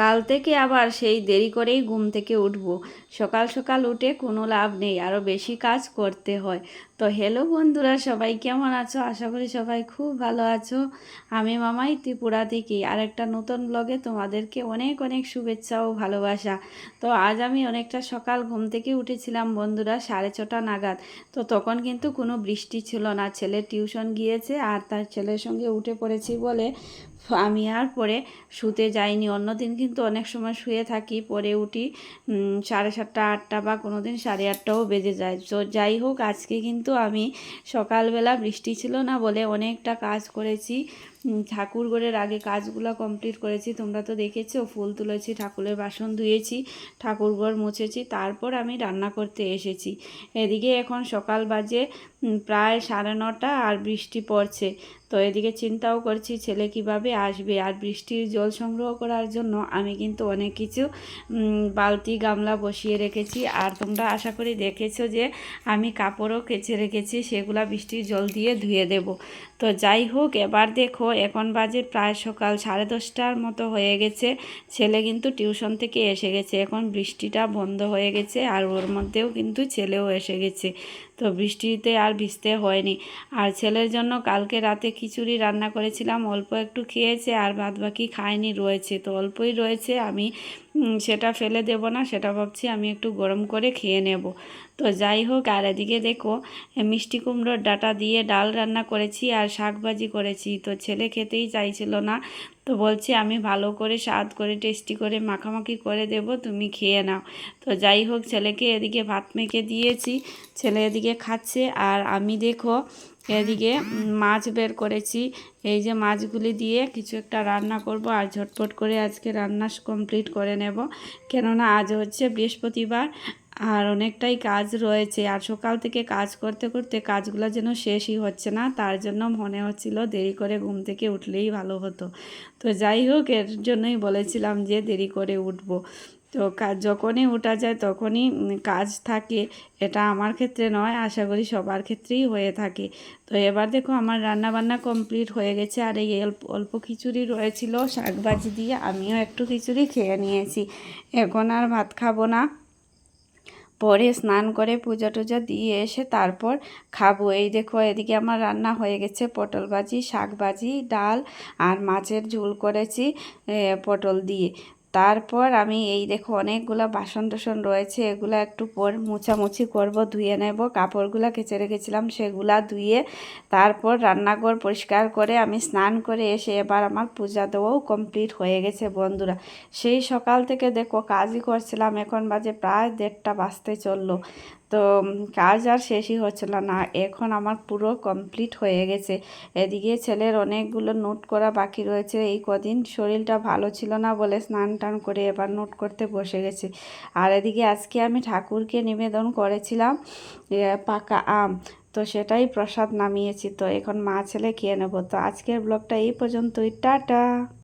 কাল থেকে আবার সেই দেরি করেই ঘুম থেকে উঠব। সকাল সকাল উঠে কোনো লাভ নেই আরও বেশি কাজ করতে হয়। তো হ্যালো বন্ধুরা, সবাই কেমন আছো? আশা করি সবাই খুব ভালো আছো। আমি মামাই ত্রিপুরা থেকে। আর একটা নতুন ব্লগে তোমাদেরকে অনেক অনেক শুভেচ্ছা ও ভালোবাসা। তো আজ আমি অনেকটা সকাল ঘুম থেকে উঠেছিলাম বন্ধুরা, সাড়ে ছটা নাগাদ। তো তখন কিন্তু কোনো বৃষ্টি ছিল না। ছেলে টিউশন গিয়েছে আর তার ছেলের সঙ্গে উঠে পড়েছি বলে আমি আর পরে শুতে যাইনি। অন্যদিন কিন্তু অনেক সময় শুয়ে থাকি পরে উঠি সাড়ে সাতটা আটটা বা কোনো দিন সাড়ে আটটাও বেজে যায়। তো যাই হোক আজকে কিন্তু আমি সকালবেলা বৃষ্টি ছিল না বলে অনেকটা কাজ করেছি। উম, ঠাকুর ঘরের আগে কাজগুলো কমপ্লিট করেছি। তোমরা তো দেখেছ ফুল তুলেছি ঠাকুরের বাসন ধুয়েছি ঠাকুর ঘর মুছেছি তারপর আমি রান্না করতে এসেছি। এদিকে এখন সকাল বাজে প্রায় সাড়ে নটা আর বৃষ্টি পড়ছে। তো এদিকে চিন্তাও করছি ছেলে কীভাবে আসবে আর বৃষ্টির জল সংগ্রহ করার জন্য আমি কিন্তু অনেক কিছু বালতি, গামলা বসিয়ে রেখেছি। আর তোমরা আশা করি দেখেছ যে আমি কাপড়ও কেচে রেখেছি, সেগুলা বৃষ্টির জল দিয়ে ধুয়ে দেব। তো যাই হোক, এবার দেখো, এখন বাজে প্রায় সকাল সাড়ে দশটার মতো হয়ে গেছে। ছেলে কিন্তু টিউশন থেকে এসে গেছে। এখন বৃষ্টিটা বন্ধ হয়ে গেছে আর ওর মধ্যেও কিন্তু ছেলেও এসে গেছে। তো বৃষ্টিতে আর ভিজতে হয়নি। আর ছেলের জন্য কালকে রাতে খিচুড়ি রান্না করেছিলাম, অল্প একটু খেয়েছে আর বাদ বাকি খায়নি রয়েছে। তো অল্পই রয়েছে, আমি সেটা ফেলে দেব না, সেটা ভাবছি আমি একটু গরম করে খেয়ে নেব। তো যাই হোক, আর এদিকে দেখো মিষ্টি কুমড়োর ডাটা দিয়ে ডাল রান্না করেছি আর শাক ভাজি করেছি। তো ছেলে খেতেই চাইছিল না তো বলছে, আমি ভালো করে স্বাদ করে টেস্টি করে মাখামাখি করে দেব, তুমি খেয়ে নাও। তো যাই হোক, ছেলেকে এদিকে ভাত মেখে দিয়েছি, ছেলে এদিকে খাচ্ছে। আর আমি দেখো, এদিকে মাছ বের করেছি। এই যে মাছগুলি দিয়ে কিছু একটা রান্না করব আর ঝটপট করে আজকে রান্না কমপ্লিট করে নেব। কেননা আজ হচ্ছে বৃহস্পতিবার আর অনেকটাই কাজ রয়েছে। আর সকাল থেকে কাজ করতে করতে কাজগুলো যেন শেষই হচ্ছে না, তার জন্য মনে হচ্ছিল দেরি করে ঘুম থেকে উঠলেই ভালো হতো। তো যাই হোক, এর জন্যই বলেছিলাম যে দেরি করে উঠবো। তো যখনই ওঠা যায় তখনই কাজ থাকে। এটা আমার ক্ষেত্রে নয়, আশা করি সবার ক্ষেত্রেই হয়ে থাকে। তো এবার দেখো আমার রান্না বান্না কমপ্লিট হয়ে গেছে। আর এই অল্প অল্প খিচুড়ি রয়েছিল, শাকভাজি দিয়ে আমিও একটু খিচুড়ি খেয়ে নিয়েছি। এখন আর ভাত খাব না। পরে স্নান করে পূজা টুজা দিয়ে এসে তারপর খাব। এই দেখো, এদিকে আমার রান্না হয়ে গেছে। পটল ভাজি, শাক ভাজি, ডাল আর মাছের ঝোল করেছি পটল দিয়ে। তারপর আমি এই দেখো অনেকগুলো বাসন টাসন রয়েছে, এগুলো একটু পর মুছামুছি করব, ধুয়ে নেব। কাপড়গুলো কেচে রেখেছিলাম, সেগুলা ধুয়ে তারপর রান্নাঘর পরিষ্কার করে আমি স্নান করে এসে এবার আমার পূজা দেওয়াও কমপ্লিট হয়ে গেছে বন্ধুরা। সেই সকাল থেকে দেখো কাজই করছিলাম, এখন বাজে প্রায় দেড়টা বাজতে চলল। তো কাজ আর শেষই হচ্ছিল না এখন আমার পুরো কমপ্লিট হয়ে গেছে। এদিকে ছেলের অনেকগুলো নোট করা বাকি রয়েছে। এই কদিন শরীরটা ভালো ছিল না বলে স্নান টান করে এবার নোট করতে বসে গেছে। আর এদিকে আজকে আমি ঠাকুরকে নিবেদন করেছিলাম পাকা আম। তো সেটাই প্রসাদ নামিয়েছি। তো এখন মা ছেলে খেয়ে নেব। তো আজকের ব্লগটা এই পর্যন্তই। টাটা!